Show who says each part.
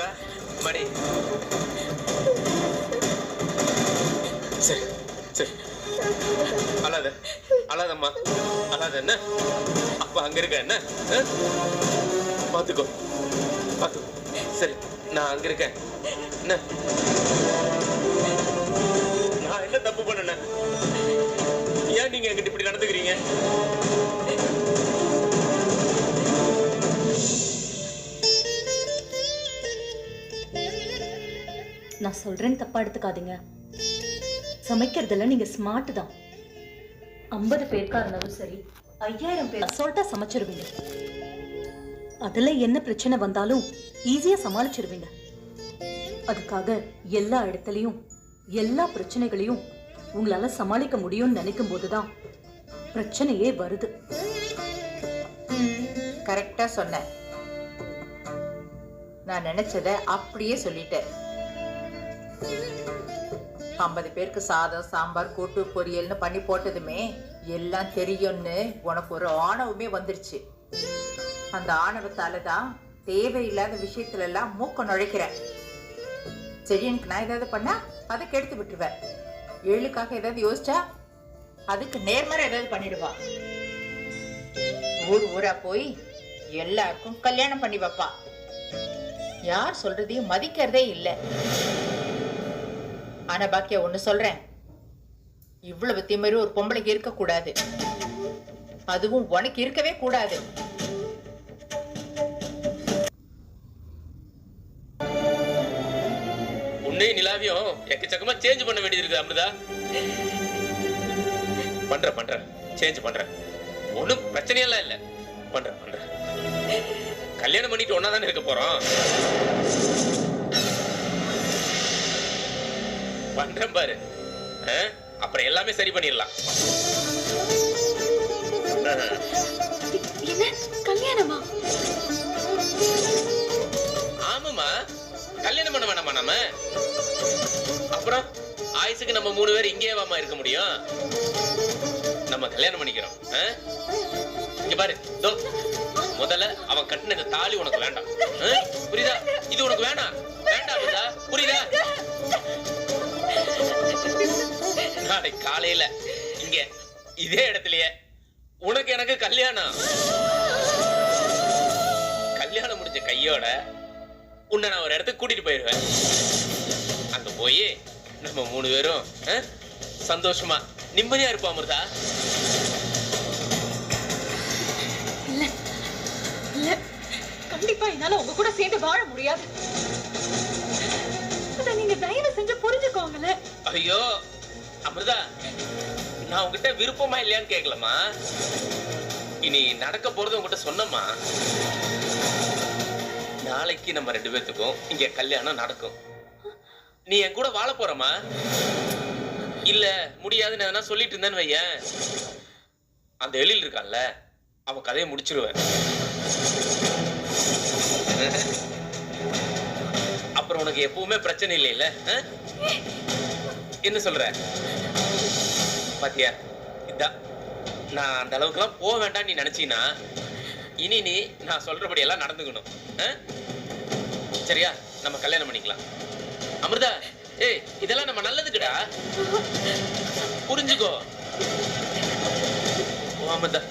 Speaker 1: அமுதா மணி. சரி சரி. அழாத அழாதம்மா. அழாத என்ன? அப்பா அங்க இருக்க என்ன? ஆ? பாத்துக்கோ பாத்துக்கோ. சரி நான் அங்க இருக்கேன். என்ன? நான் என்ன தப்பு பண்ணேன்? ஏன் நீங்க என்கிட்ட இப்படி நடந்துக்கிறீங்க?
Speaker 2: நான் சொல்றேன்னு தப்பா எடுத்துக்காதீங்க. சமைக்கிறதுல நீங்க ஸ்மார்ட் தான். ஐம்பது பேருக்கா இருந்தாலும் சரி ஐயாயிரம் பேர் அசால்ட்டா சமைச்சிருவீங்க. அதுல என்ன பிரச்சனை வந்தாலும் ஈஸியா சமாளிச்சிருவீங்க. அதுக்காக எல்லா இடத்துலயும் எல்லா பிரச்சனைகளையும் உங்களால சமாளிக்க முடியும்னு நினைக்கும் போதுதான் பிரச்சனையே வருது.
Speaker 3: கரெக்டா சொன்ன நான் நினைச்சத அப்படியே சொல்லிட்டேன். ஐம்பது பேருக்கு சாதம் சாம்பார் கூட்டு பொரியல்னு பண்ணி போட்டதுமே எல்லாம் தெரியும்னு உனக்கு ஒரு ஆணவமே வந்துருச்சு. அந்த ஆணவத்தால தான் தேவையில்லாத விஷயத்துல எல்லாம் மூக்க நுழைக்கிறேன் செடியனுக்கு நான் ஏதாவது பண்ணா அதை கெடுத்து விட்டுருவேன் எழுக்காக ஏதாவது யோசிச்சா அதுக்கு நேர்மறை ஏதாவது பண்ணிடுவா. ஊர் ஊரா போய் எல்லாருக்கும் கல்யாணம் பண்ணி வைப்பா. யார் சொல்றதையும் மதிக்கிறதே இல்லை. ஆனா பாக்கியா ஒண்ணு சொல்றேன். இவ்வளவு திமிரு ஒரு பொம்பளைக்கு இருக்க கூடாது அதுவும் உனக்கு இருக்கவே கூடாது.
Speaker 1: உன்னையும் நிலாவையும் எக்கச்சக்கமா சேஞ்ச் பண்ண வேண்டியது இருக்கு அமிர்தா. பண்றேன் பண்றேன். சேஞ்ச் பண்றேன். ஒண்ணும் பிரச்சனையெல்லாம் இல்ல. பண்றேன் பண்றேன். கல்யாணம் பண்ணிட்டு ஒன்னா தானே இருக்க போறோம்? பண்றேன் பாரு? அப்புறம் எல்லாமே சரி பண்ணிடலாம்.
Speaker 2: என்ன? கல்யாணமா?
Speaker 1: ஆமாமா கல்யாணம் பண்ண வேணாமா நம்ம அப்புறம் ஆயுசுக்கு நம்ம மூணு பேர் இங்கேயே வாமா இருக்க முடியும். நம்ம கல்யாணம் பண்ணிக்கிறோம்? இங்க பாரு. தோ முதல்ல அவன் கட்டின இந்த தாலி உனக்கு வேண்டாம்? புரியுதா? இது உனக்கு வேணாம். வேண்டாம். புரியுதா? நாளை காலையில இங்க இதே இடத்துலயே உனக்கு எனக்கு கல்யாணம். கல்யாணம் முடிஞ்ச கையோட உன்னை நான் ஒரு இடத்துக்கு கூட்டிட்டு போயிடுவேன் அங்க போய் நம்ம மூணு பேரும் ஆ, சந்தோஷமா நிம்மதியா இருப்போம் அமிர்தா.
Speaker 2: கண்டிப்பா என்னால உங்க கூட சேர்ந்து வாழ முடியாது. நீங்க தயவு செஞ்சு புரிஞ்சுக்கோங்களேன்.
Speaker 1: ஐயோ அமிர்தா நான் உங்ககிட்ட விருப்பமா இல்லையான்னு கேட்கலமா இனி நடக்க போறது உங்ககிட்ட சொன்னம்மா. நாளைக்கு நம்ம ரெண்டு பேர்த்துக்கும் இங்க கல்யாணம் நடக்கும். நீ என் கூட வாழ போறமா இல்ல முடியாதுன்னு எதனா சொல்லிட்டு இருந்தேன்னு வையேன். அந்த எழில் இருக்கான்ல அவன் கதையை முடிச்சிருவேன். அப்புறம் உனக்கு எப்பவுமே பிரச்சனை இல்லைல்ல ஆ? என்ன சொல்ற? பாத்தியா? இதான் நான் அந்த அளவுக்குலாம் போக வேண்டாம் நீ நினைச்சீனா இனி நீ நான் சொல்றபடி எல்லாம் நடந்துக்கணும் சரியா? நம்ம கல்யாணம் பண்ணிக்கலாம். அமிர்தா ஏய் இதெல்லாம் நம்ம நல்லதுக்குடா. புரிஞ்சுக்கோ. ஓ அமிர்தா.